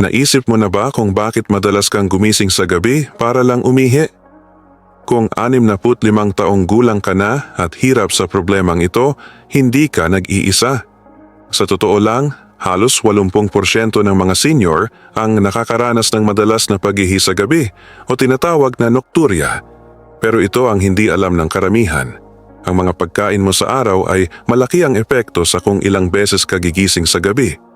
Naisip mo na ba kung bakit madalas kang gumising sa gabi para lang umihi? Kung 65 taong gulang ka na at hirap sa problemang ito, hindi ka nag-iisa. Sa totoo lang, halos 80% ng mga senior ang nakakaranas ng madalas na paghihi sa gabi o tinatawag na nocturia. Pero ito ang hindi alam ng karamihan. Ang mga pagkain mo sa araw ay malaki ang epekto sa kung ilang beses ka gigising sa gabi.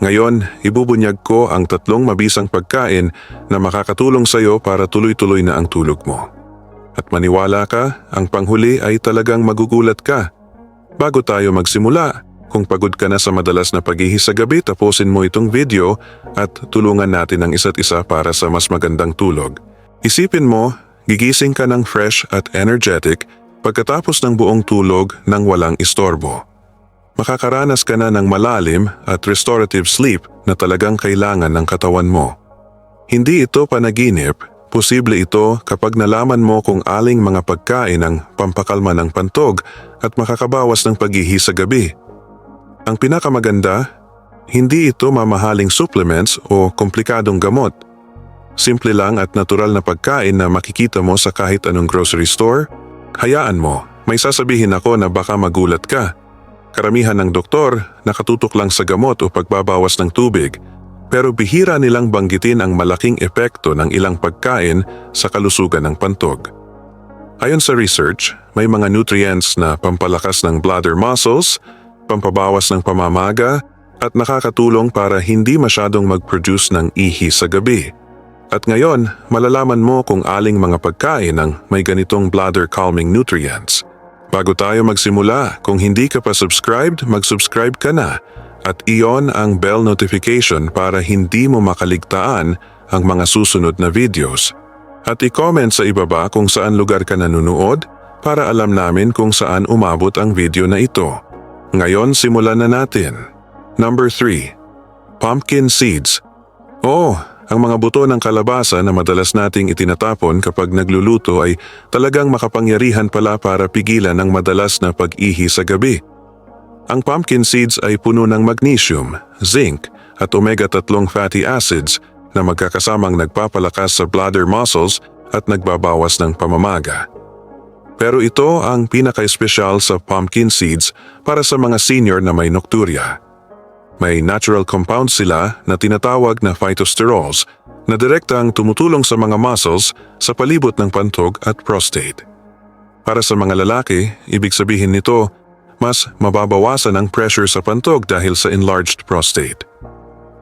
Ngayon, ibubunyag ko ang tatlong mabisang pagkain na makakatulong sa iyo para tuloy-tuloy na ang tulog mo. At maniwala ka, ang panghuli ay talagang magugulat ka. Bago tayo magsimula, kung pagod ka na sa madalas na paghihi sa gabi, tapusin mo itong video at tulungan natin ang isa't isa para sa mas magandang tulog. Isipin mo, gigising ka ng fresh at energetic pagkatapos ng buong tulog ng walang istorbo makakaranas ka na ng malalim at restorative sleep na talagang kailangan ng katawan mo. Hindi ito panaginip, posible ito kapag nalaman mo kung aling mga pagkain ang pampakalma ng pantog at makakabawas ng paghihi sa gabi. Ang pinakamaganda, hindi ito mamahaling supplements o komplikadong gamot. Simple lang at natural na pagkain na makikita mo sa kahit anong grocery store. Hayaan mo, may sasabihin ako na baka magulat ka. Karamihan ng doktor nakatutok lang sa gamot o pagbabawas ng tubig, pero bihira nilang banggitin ang malaking epekto ng ilang pagkain sa kalusugan ng pantog. Ayon sa research, may mga nutrients na pampalakas ng bladder muscles, pampabawas ng pamamaga, at nakakatulong para hindi masyadong mag-produce ng ihi sa gabi. At ngayon, malalaman mo kung aling mga pagkain ang may ganitong bladder calming nutrients. Bago tayo magsimula, kung hindi ka pa subscribed, mag-subscribe ka na at iyon ang bell notification para hindi mo makaligtaan ang mga susunod na videos. At i-comment sa ibaba kung saan lugar ka nanonood para alam namin kung saan umabot ang video na ito. Ngayon simulan na natin. Number 3. Pumpkin Seeds Oo, ang mga buto ng kalabasa na madalas nating itinatapon kapag nagluluto ay talagang makapangyarihan pala para pigilan ang madalas na pag-ihi sa gabi. Ang pumpkin seeds ay puno ng magnesium, zinc at omega-3 fatty acids na magkakasamang nagpapalakas sa bladder muscles at nagbabawas ng pamamaga. Pero ito ang pinaka-espesyal sa pumpkin seeds para sa mga senior na may nocturia. May natural compounds sila na tinatawag na phytosterols na direktang tumutulong sa mga muscles sa palibot ng pantog at prostate. Para sa mga lalaki, ibig sabihin nito, mas mababawasan ang pressure sa pantog dahil sa enlarged prostate.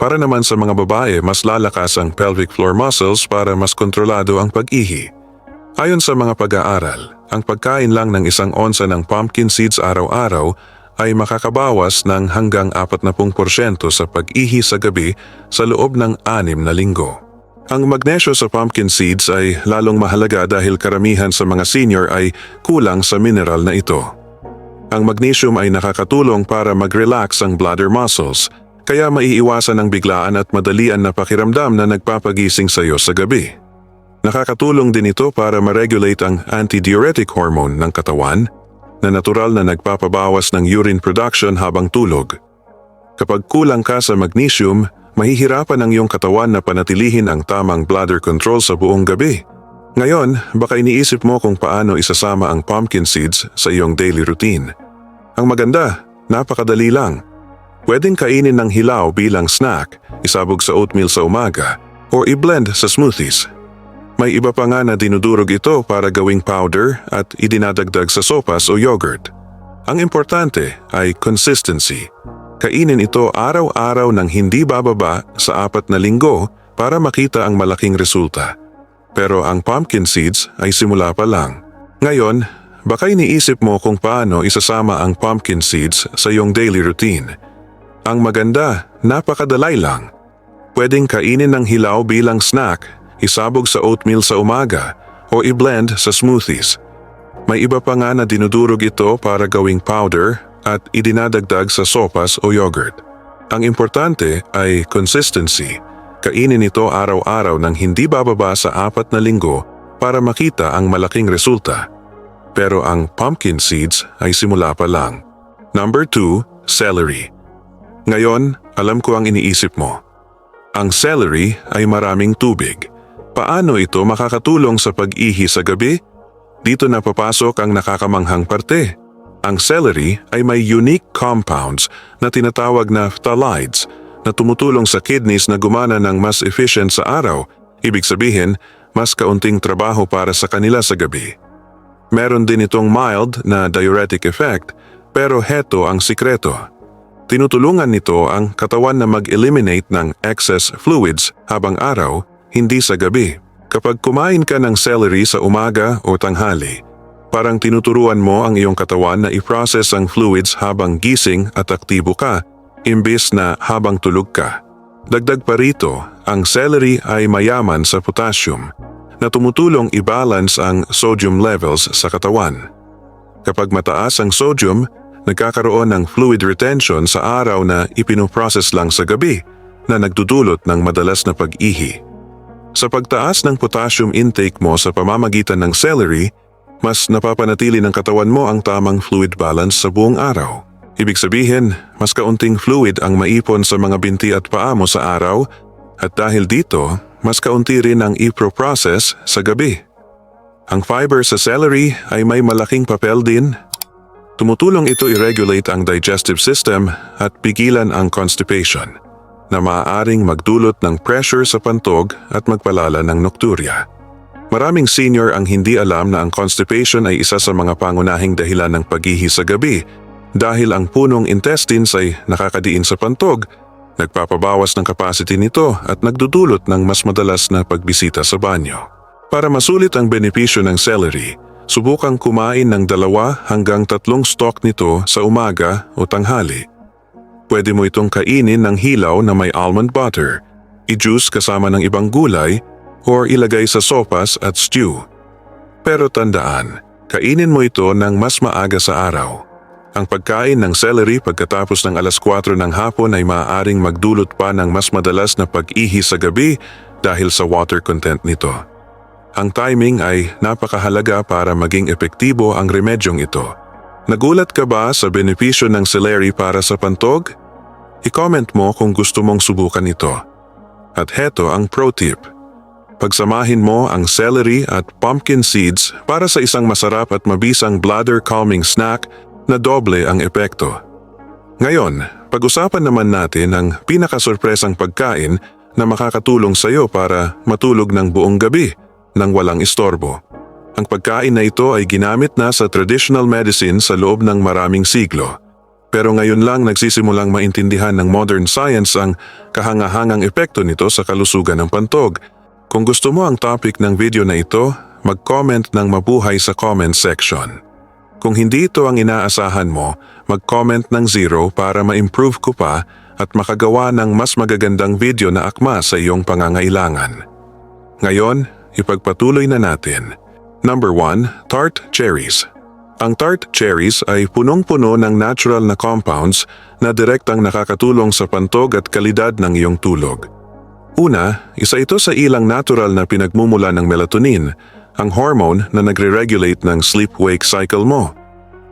Para naman sa mga babae, mas lalakas ang pelvic floor muscles para mas kontrolado ang pag-ihi. Ayon sa mga pag-aaral, ang pagkain lang ng isang onsa ng pumpkin seeds araw-araw ay makakabawas ng hanggang 40% sa pag-ihi sa gabi sa loob ng anim na linggo. Ang magnesyo sa pumpkin seeds ay lalong mahalaga dahil karamihan sa mga senior ay kulang sa mineral na ito. Ang magnesium ay nakakatulong para mag-relax ang bladder muscles, kaya maiiwasan ang biglaan at madalian na pakiramdam na nagpapagising sa iyo sa gabi. Nakakatulong din ito para ma-regulate ang antidiuretic hormone ng katawan na natural na nagpapabawas ng urine production habang tulog. Kapag kulang ka sa magnesium, mahihirapan ang iyong katawan na panatilihin ang tamang bladder control sa buong gabi. Ngayon, baka iniisip mo kung paano isasama ang pumpkin seeds sa iyong daily routine. Ang maganda, napakadali lang. Pwedeng kainin ng hilaw bilang snack, isabog sa oatmeal sa umaga, o i-blend sa smoothies. May iba pa nga na dinudurog ito para gawing powder at idinadagdag sa sopas o yogurt. Ang importante ay consistency. Kainin ito araw-araw ng hindi bababa sa apat na linggo para makita ang malaking resulta. Pero ang pumpkin seeds ay simula pa lang. Ngayon, baka iniisip mo kung paano isasama ang pumpkin seeds sa iyong daily routine. Ang maganda, napakadalay lang. Pwedeng kainin ng hilaw bilang snack, isabog sa oatmeal sa umaga, o i-blend sa smoothies. May iba pa nga na dinudurog ito para gawing powder at idinadagdag sa sopas o yogurt. Ang importante ay consistency. Kainin ito araw-araw ng hindi bababa sa apat na linggo para makita ang malaking resulta. Pero ang pumpkin seeds ay simula pa lang. Number 2, celery. Ngayon, alam ko ang iniisip mo. Ang celery ay maraming tubig. Paano ito makakatulong sa pag-ihi sa gabi? Dito na papasok ang nakakamanghang parte. Ang celery ay may unique compounds na tinatawag na phthalides na tumutulong sa kidneys na gumana ng mas efficient sa araw. Ibig sabihin, mas kaunting trabaho para sa kanila sa gabi. Meron din itong mild na diuretic effect, pero heto ang sikreto. Tinutulungan nito ang katawan na mag-eliminate ng excess fluids habang araw, hindi sa gabi. Kapag kumain ka ng celery sa umaga o tanghali, parang tinuturuan mo ang iyong katawan na i-process ang fluids habang gising at aktibo ka, imbis na habang tulog ka. Dagdag pa rito, ang celery ay mayaman sa potassium na tumutulong i-balance ang sodium levels sa katawan. Kapag mataas ang sodium, nagkakaroon ng fluid retention sa araw na ipinoprocess lang sa gabi na nagdudulot ng madalas na pag-ihi. Sa pagtaas ng potassium intake mo sa pamamagitan ng celery, mas napapanatili ng katawan mo ang tamang fluid balance sa buong araw. Ibig sabihin, mas kaunting fluid ang maipon sa mga binti at paa mo sa araw at dahil dito, mas kaunti rin ang i-process sa gabi. Ang fiber sa celery ay may malaking papel din. Tumutulong ito i-regulate ang digestive system at pigilan ang constipation na maaaring magdulot ng pressure sa pantog at magpalala ng nocturia. Maraming senior ang hindi alam na ang constipation ay isa sa mga pangunahing dahilan ng paghihi sa gabi dahil ang punong intestines ay nakakadiin sa pantog, nagpapabawas ng capacity nito at nagdudulot ng mas madalas na pagbisita sa banyo. Para masulit ang benepisyo ng celery, subukang kumain ng dalawa hanggang tatlong stalk nito sa umaga o tanghali. Pwede mo itong kainin ng hilaw na may almond butter, i-juice kasama ng ibang gulay, or ilagay sa sopas at stew. Pero tandaan, kainin mo ito ng mas maaga sa araw. Ang pagkain ng celery pagkatapos ng alas 4 ng hapon ay maaaring magdulot pa ng mas madalas na pag-ihi sa gabi dahil sa water content nito. Ang timing ay napakahalaga para maging epektibo ang remedyong ito. Nagulat ka ba sa benepisyo ng celery para sa pantog? I-comment mo kung gusto mong subukan ito. At heto ang pro tip. Pagsamahin mo ang celery at pumpkin seeds para sa isang masarap at mabisang bladder calming snack na doble ang epekto. Ngayon, pag-usapan naman natin ang pinakasurpresang pagkain na makakatulong sa iyo para matulog ng buong gabi nang walang istorbo. Ang pagkain na ito ay ginamit na sa traditional medicine sa loob ng maraming siglo. Pero ngayon lang nagsisimulang maintindihan ng modern science ang kahangahangang epekto nito sa kalusugan ng pantog. Kung gusto mo ang topic ng video na ito, mag-comment ng mabuhay sa comment section. Kung hindi ito ang inaasahan mo, mag-comment ng zero para ma-improve ko pa at makagawa ng mas magagandang video na akma sa iyong pangangailangan. Ngayon, ipagpatuloy na natin. Number 1, tart cherries. Ang tart cherries ay punong-puno ng natural na compounds na direktang nakakatulong sa pantog at kalidad ng iyong tulog. Una, isa ito sa ilang natural na pinagmumula ng melatonin, ang hormone na nagre-regulate ng sleep-wake cycle mo.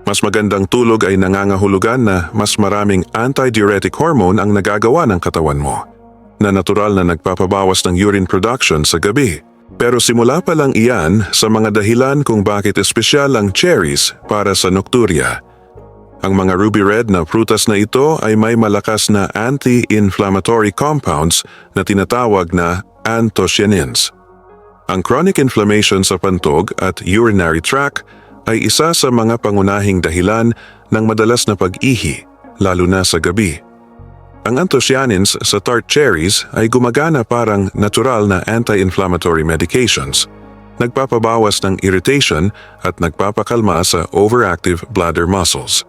Mas magandang tulog ay nangangahulugan na mas maraming antidiuretic hormone ang nagagawa ng katawan mo, na natural na nagpapabawas ng urine production sa gabi. Pero simula pa lang iyan sa mga dahilan kung bakit espesyal ang cherries para sa nocturia. Ang mga ruby red na prutas na ito ay may malakas na anti-inflammatory compounds na tinatawag na anthocyanins. Ang chronic inflammation sa pantog at urinary tract ay isa sa mga pangunahing dahilan ng madalas na pag-ihi, lalo na sa gabi. Ang anthocyanins sa tart cherries ay gumagana parang natural na anti-inflammatory medications. Nagpapabawas ng irritation at nagpapakalma sa overactive bladder muscles.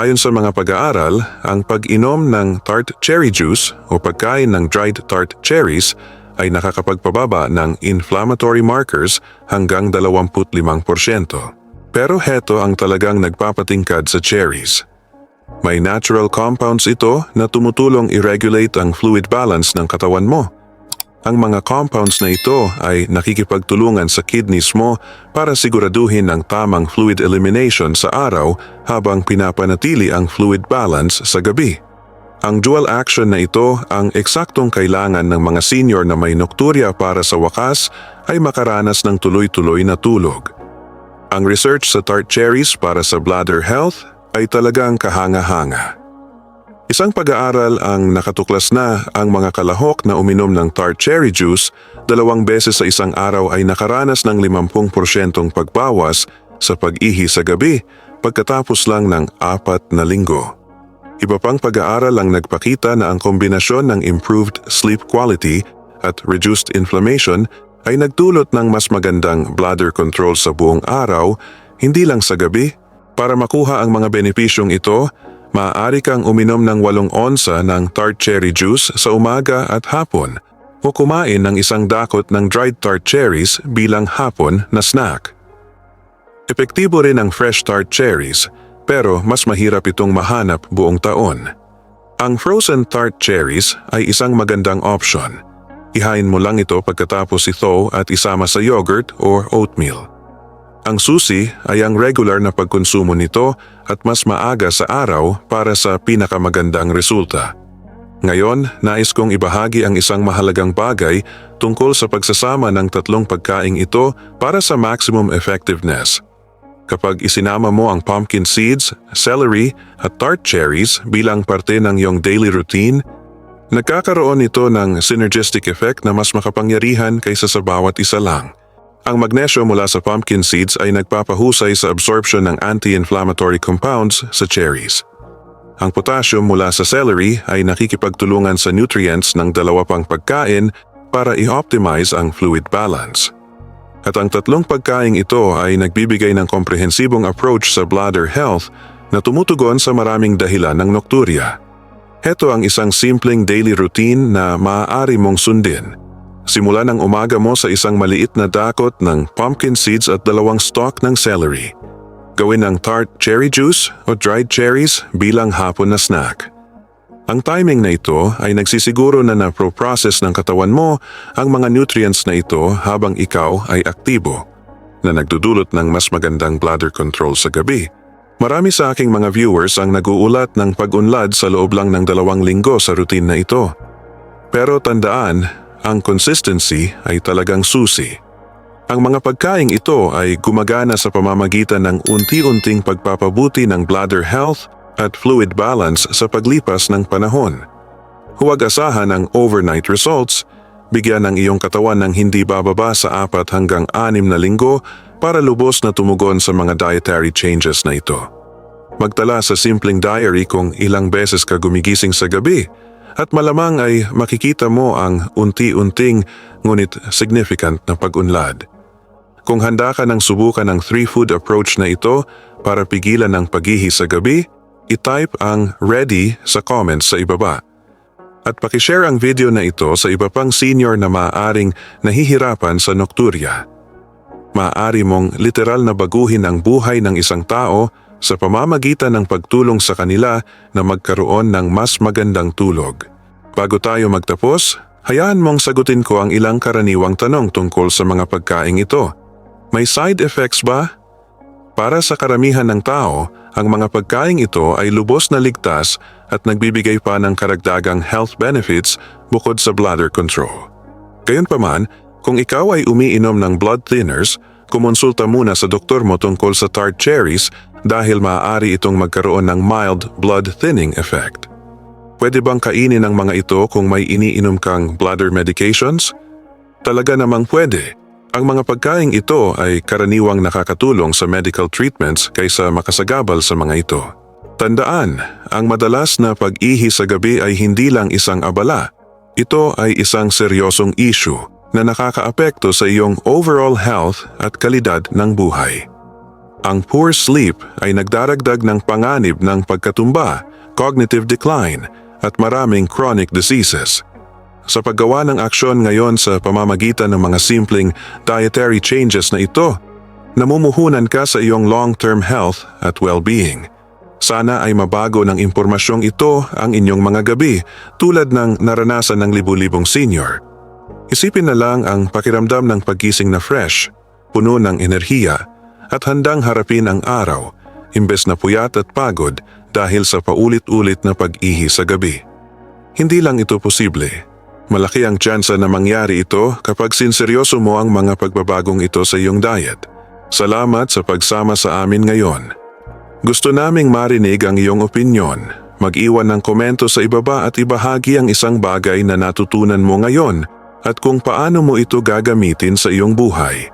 Ayon sa mga pag-aaral, ang pag-inom ng tart cherry juice o pagkain ng dried tart cherries ay nakakapagpababa ng inflammatory markers hanggang 25%. Pero heto ang talagang nagpapatingkad sa cherries. May natural compounds ito na tumutulong i-regulate ang fluid balance ng katawan mo. Ang mga compounds na ito ay nakikipagtulungan sa kidneys mo para siguraduhin ang tamang fluid elimination sa araw habang pinapanatili ang fluid balance sa gabi. Ang dual action na ito ang eksaktong kailangan ng mga senior na may nocturia para sa wakas ay makaranas ng tuloy-tuloy na tulog. Ang research sa tart cherries para sa bladder health ay talagang kahanga-hanga. Isang pag-aaral ang nakatuklas na ang mga kalahok na uminom ng tart cherry juice dalawang beses sa isang araw ay nakaranas ng 50% pagbawas sa pag-ihi sa gabi pagkatapos lang ng apat na linggo. Iba pang pag-aaral ang nagpakita na ang kombinasyon ng improved sleep quality at reduced inflammation ay nagdulot ng mas magandang bladder control sa buong araw, hindi lang sa gabi. Para makuha ang mga benepisyong ito, maaari kang uminom ng 8 onsa ng tart cherry juice sa umaga at hapon o kumain ng isang dakot ng dried tart cherries bilang hapon na snack. Epektibo rin ang fresh tart cherries pero mas mahirap itong mahanap buong taon. Ang frozen tart cherries ay isang magandang option. Ihain mo lang ito pagkatapos ito at isama sa yogurt or oatmeal. Ang susi ay ang regular na pagkonsumo nito at mas maaga sa araw para sa pinakamagandang resulta. Ngayon, nais kong ibahagi ang isang mahalagang bagay tungkol sa pagsasama ng tatlong pagkaing ito para sa maximum effectiveness. Kapag isinama mo ang pumpkin seeds, celery at tart cherries bilang parte ng iyong daily routine, nagkakaroon ito ng synergistic effect na mas makapangyarihan kaysa sa bawat isa lang. Ang magnesyo mula sa pumpkin seeds ay nagpapahusay sa absorption ng anti-inflammatory compounds sa cherries. Ang potassium mula sa celery ay nakikipagtulungan sa nutrients ng dalawa pang pagkain para i-optimize ang fluid balance. At ang tatlong pagkaing ito ay nagbibigay ng komprehensibong approach sa bladder health na tumutugon sa maraming dahilan ng nocturia. Heto ang isang simpleng daily routine na maaari mong sundin – Simula ng umaga mo sa isang maliit na dakot ng pumpkin seeds at dalawang stalk ng celery. Gawin ng tart cherry juice o dried cherries bilang hapon na snack. Ang timing na ito ay nagsisiguro na na-process ng katawan mo ang mga nutrients na ito habang ikaw ay aktibo, na nagdudulot ng mas magandang bladder control sa gabi. Marami sa aking mga viewers ang naguulat ng pag-unlad sa loob lang ng dalawang linggo sa routine na ito. Pero tandaan, ang consistency ay talagang susi. Ang mga pagkaing ito ay gumagana sa pamamagitan ng unti-unting pagpapabuti ng bladder health at fluid balance sa paglipas ng panahon. Huwag asahan ang overnight results, bigyan ng iyong katawan ng hindi bababa sa apat hanggang anim na linggo para lubos na tumugon sa mga dietary changes na ito. Magtala sa simpleng diary kung ilang beses ka gumigising sa gabi at malamang ay makikita mo ang unti-unting ngunit significant na pag-unlad. Kung handa ka ng subukan ang three-food approach na ito para pigilan ang paghihi sa gabi, i-type ang ready sa comments sa ibaba. At pakishare ang video na ito sa iba pang senior na maaaring nahihirapan sa nocturia. Maaari mong literal na baguhin ang buhay ng isang tao sa pamamagitan ng pagtulong sa kanila na magkaroon ng mas magandang tulog. Bago tayo magtapos, hayaan mong sagutin ko ang ilang karaniwang tanong tungkol sa mga pagkaing ito. May side effects ba? Para sa karamihan ng tao, ang mga pagkaing ito ay lubos na ligtas at nagbibigay pa ng karagdagang health benefits bukod sa bladder control. Gayunpaman, kung ikaw ay umiinom ng blood thinners, kumonsulta muna sa doktor mo tungkol sa tart cherries dahil maaari itong magkaroon ng mild blood thinning effect. Pwede bang kainin ang mga ito kung may iniinom kang bladder medications? Talaga namang pwede. Ang mga pagkaing ito ay karaniwang nakakatulong sa medical treatments kaysa makasagabal sa mga ito. Tandaan, ang madalas na pag-ihi sa gabi ay hindi lang isang abala. Ito ay isang seryosong issue na nakakaapekto sa iyong overall health at kalidad ng buhay. Ang poor sleep ay nagdaragdag ng panganib ng pagkatumba, cognitive decline, at maraming chronic diseases. Sa paggawa ng aksyon ngayon sa pamamagitan ng mga simpleng dietary changes na ito, namumuhunan ka sa iyong long-term health at well-being. Sana ay mabago ng impormasyong ito ang inyong mga gabi tulad ng naranasan ng libu-libong senior. Isipin na lang ang pakiramdam ng pagkising na fresh, puno ng enerhiya at handang harapin ang araw imbes na puyat at pagod dahil sa paulit-ulit na pag-ihi sa gabi. Hindi lang ito posible. Malaki ang tsansa na mangyari ito kapag sinseryoso mo ang mga pagbabagong ito sa iyong diet. Salamat sa pagsama sa amin ngayon. Gusto naming marinig ang iyong opinyon. Mag-iwan ng komento sa ibaba at ibahagi ang isang bagay na natutunan mo ngayon at kung paano mo ito gagamitin sa iyong buhay.